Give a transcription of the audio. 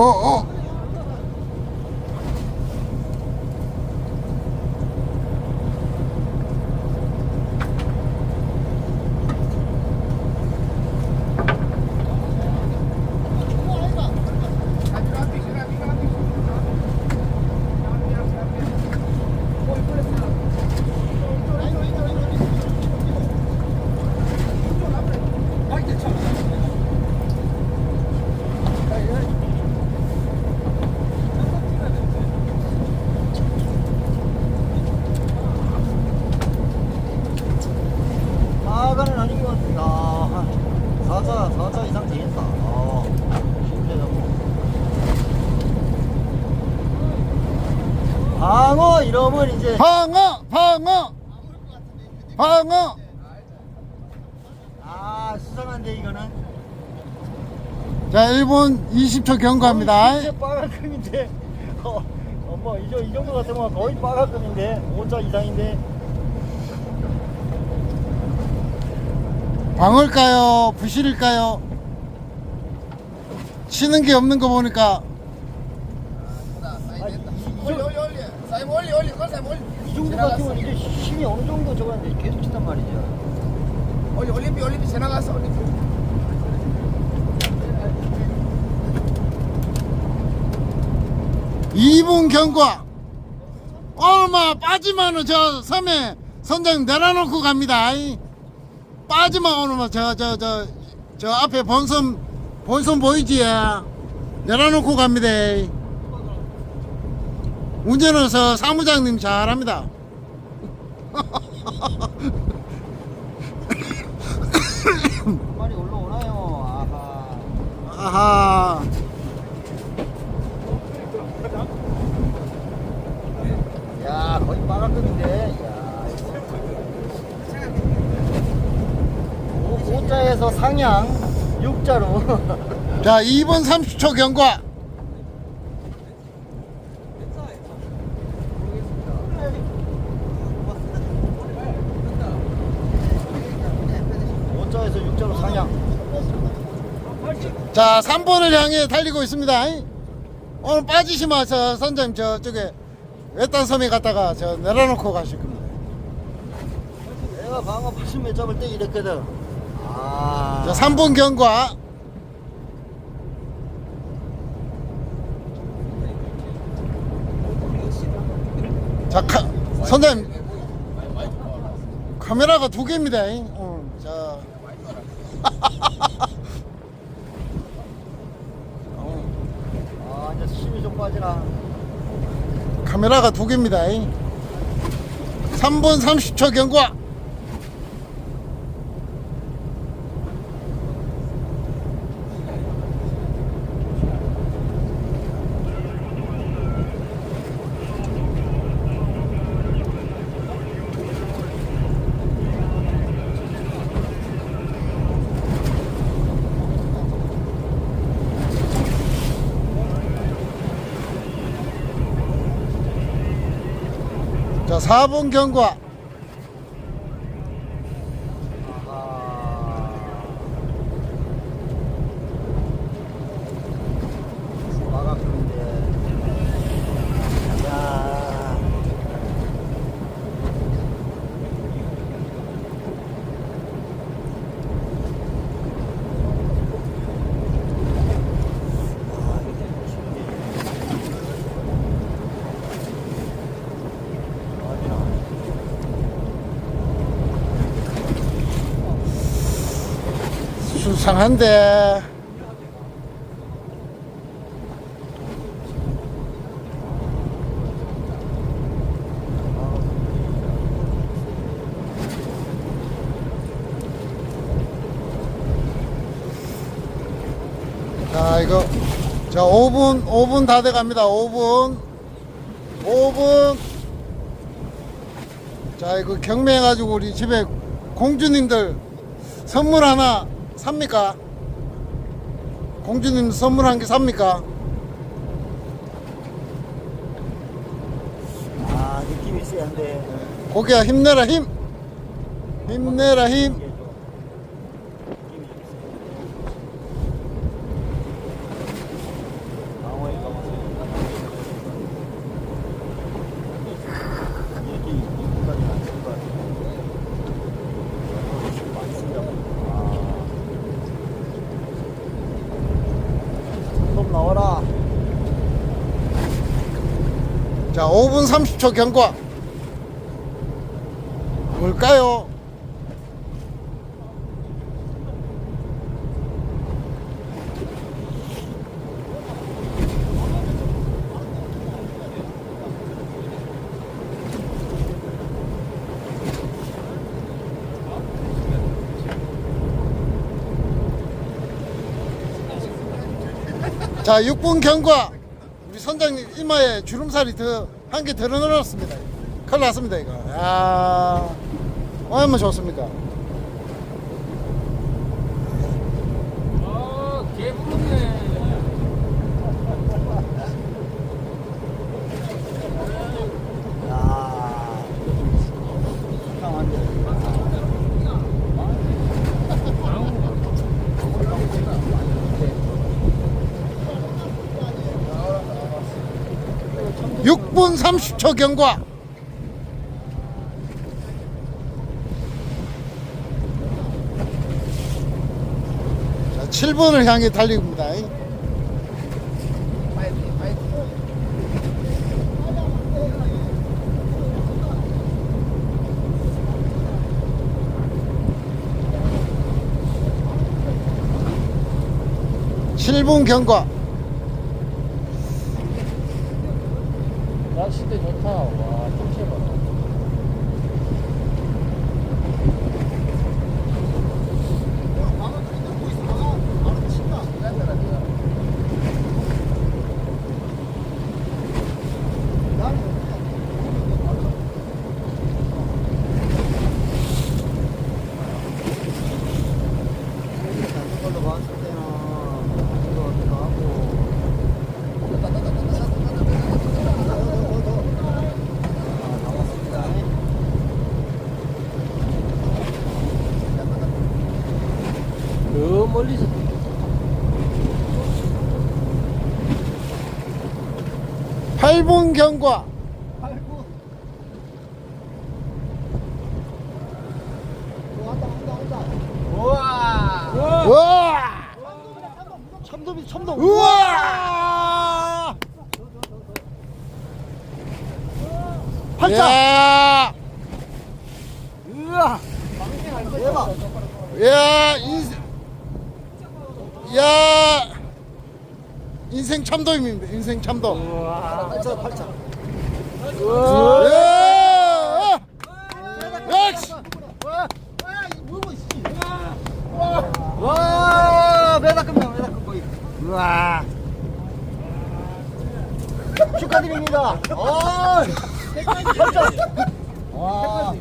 어, 어. 사과는 아니고 야, 사자 사자 이상 되겠다. 어, 힘들다고. 방어 이러면 이제 방어, 방어, 방어. 아 수상한데 이거는. 자, 1분 20초 경고합니다. 이제 빠가끔인데. 어, 어, 뭐, 이, 정- 이 정도 같으면 거의 빠가끔인데. 5자 이상인데. 방어일까요? 부실일까요? 치는 게 없는 거 보니까 아, 이, 이, 올리 올리 올리 사임 올리 올리 걸 사임 올리 이 정도 같으면 이제 힘이 어느 정도 저건데 계속 친단 말이죠. 올리 올림피 올림피 지나갔어 올림피 이분 경과 얼마 빠지면은 저 섬에 선장 내려놓고 갑니다. 이. 빠지면 오늘 저저 저 저 앞에 본섬 본섬 보이지? 내려놓고 갑니다. 운전은 저 사무장님 잘합니다. 빨리 올라오나요? 아하. 아하. 야, 거의. 야, 오, 5자에서 상향 6자로. 자, 2분 30초 경과. 오자에서 6자로 상향. 자, 3번을 향해 달리고 있습니다. 오늘 빠지시면 저 선장님 저쪽에 외딴 섬에 갔다가 저 내려놓고 가실 겁니다. 내가 방어 80몇 잡을 때 이랬거든. 아. 자, 3번 경과. 자, 카, 선장님. 카메라가 두 개입니다. 오늘 자. 아, 이제 빠지나. 카메라가 두 개입니다. 3분 30초 경과. 자, 4분 경과. 상한데. 자, 이거. 자, 5분, 5분 다 돼 갑니다. 5분. 5분. 자, 이거 경매해가지고 우리 집에 공주님들 선물 하나 삽니까? 공주님 선물 한 개 삽니까? 아, 느낌이 있어야 한데. 고개야 힘내라 힘 힘내라 힘 자, 5분 30초 경과. 뭘까요? 자, 6분 경과. 선장님 이마에 주름살이 더 한 개 더 늘어났습니다. 큰일 났습니다, 이거. 야 얼마나 좋습니까? 6분 30초 경과. 자, 7분을 향해 달립니다. 7분 경과 낚시대 좋다. 와, 통째 봐. 걸로 봤을 때는 이거 어디가 하고. 아, 나왔습니다. 저 멀리서. 8분 경과. 우와. 우와! 참돔이 참돔. 우와! 팔자. 야! 으아. 대박. 야, 인생, 야, 인생 참돔입니다. 인생 참돔. 팔자 팔자. 야! 역시! 와, 메다급이야, 메다급 거의. 우와. 축하드립니다. 어. 와.